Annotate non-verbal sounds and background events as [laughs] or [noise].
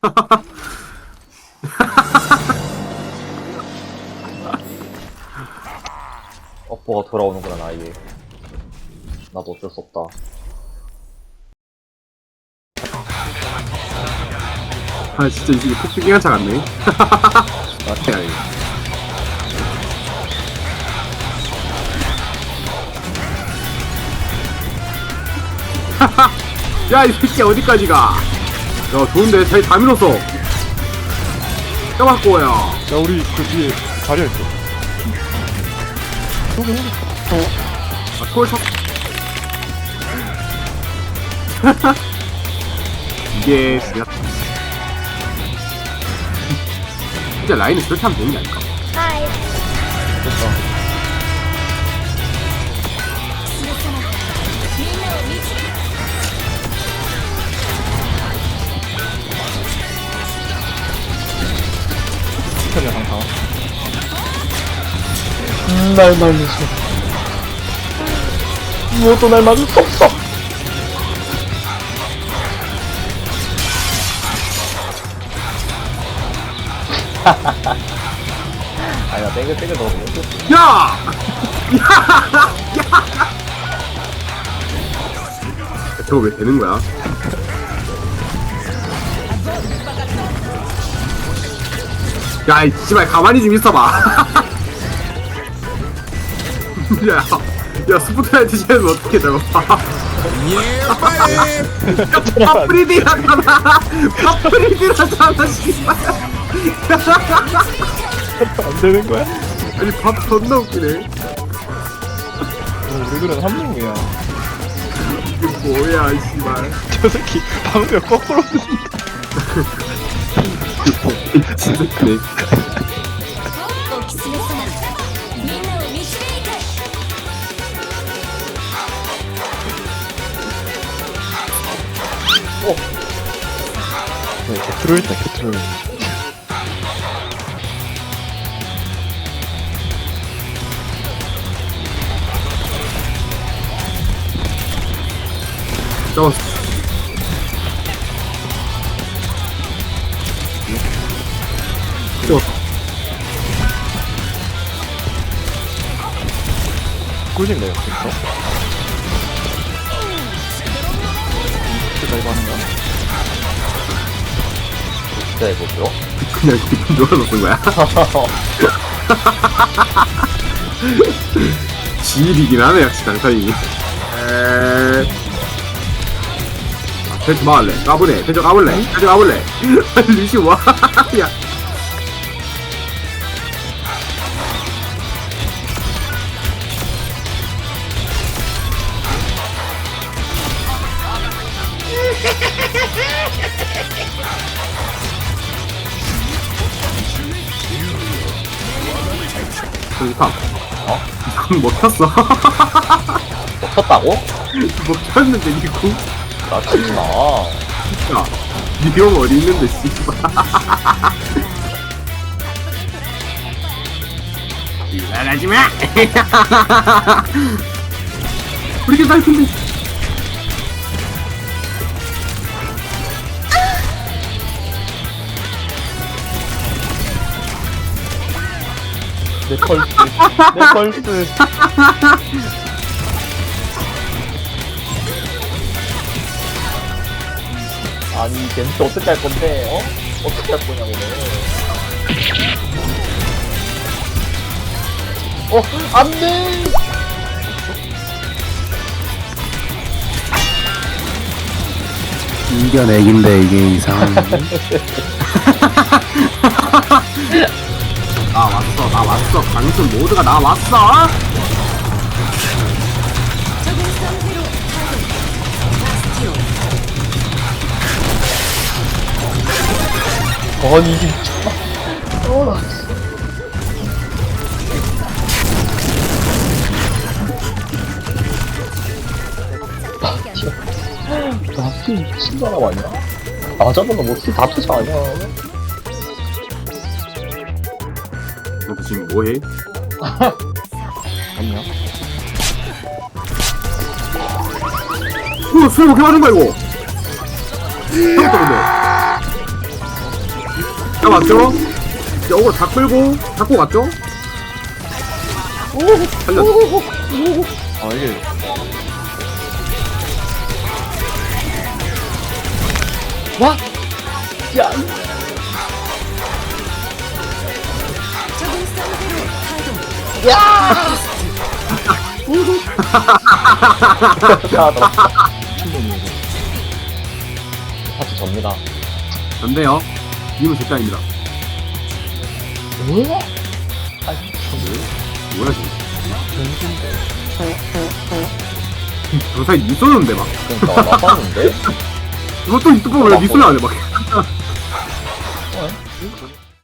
[laughs] 업보가 돌아오는구나 나에게 나도 어쩔 수 없다 아 진짜 이게 폭주 기관차 같네. 맞다 이거. 야, 이 새끼 어디까지 가? 야, 좋은데? 자기 다 밀었어. 까먹고, 야. 야 우리 그 뒤에 자리에 있어 저기 저기 아, 초월 쳤. [laughs] 이게 진짜. 진짜 라인을 그렇게 하면 되는 게 아닐까? 됐다 날수 무엇도 날 막을 수 없어 [laughs] 아니 나 땡글 땡글 너무 못했어 야! 야! 저거 왜 되는 거야? 야, 이 씨발 가만히 좀 있어봐. [laughs] 야, 야 스포트라이트 쟤는 어떻게 저거 봐? 파프리디라잖아. 파프리디라잖아, 씨발. 안 되는 거야? 아니 밥 존나 웃기네. 어, 우리들은 한 명이야 이게 뭐야, 이 씨발. 저 새끼 방금 거꾸로 [laughs] 뜬다 진짜 크 네, 개트롤 있다 개트롤 저 저, 꿀잼이네요 진짜 어떻게 이거 하는 거야 진짜 해보죠 그냥 기분 좋아서 쓴 거야. 지일이긴 하네, 역시. 에... 아, 대충 막을래. 까불래. 대충 까불래. 대충 까불래. [laughs] 리시 와. [laughs] 야. 정탑. 어? 이건. 뭐 쳤다고? [laughs] 못 탔는데, 이 궁. 나 치지 마 야, 니형 어디 있는데, 씨발. [laughs] 일어나지 마! [laughs] 우리게 날 텐데. 내 펄스. 내 펄스. 아니 젠트 어떻게 할 건데? 어? 어떻게 할 거냐고. 어 안돼! 이겨내긴데 이게 이상한 [laughs] 나 왔어, 나 왔어. 강순 모두가 나 왔어. 아니 이게 미친 사람 아니야? 나 잡으면 뭐다 투자 아니야? 너 지금 뭐해? 우와, 술 먹게 맞은 거야, 이거. 잡았다, 근데. 잡았죠? 이제 어그로 다 끌고 잡고 갔죠? 살렸 아 이게 적응 야, 나. 파티 접니다. 안 돼요. 님은 절대 아닙니다. 뭐야? 뭐야, 지금. 저 사이 니 쏘는데, 막. 그러니까, 나빴는데? 이것도 유튜브 니 쏘면 안 해, 막. 어?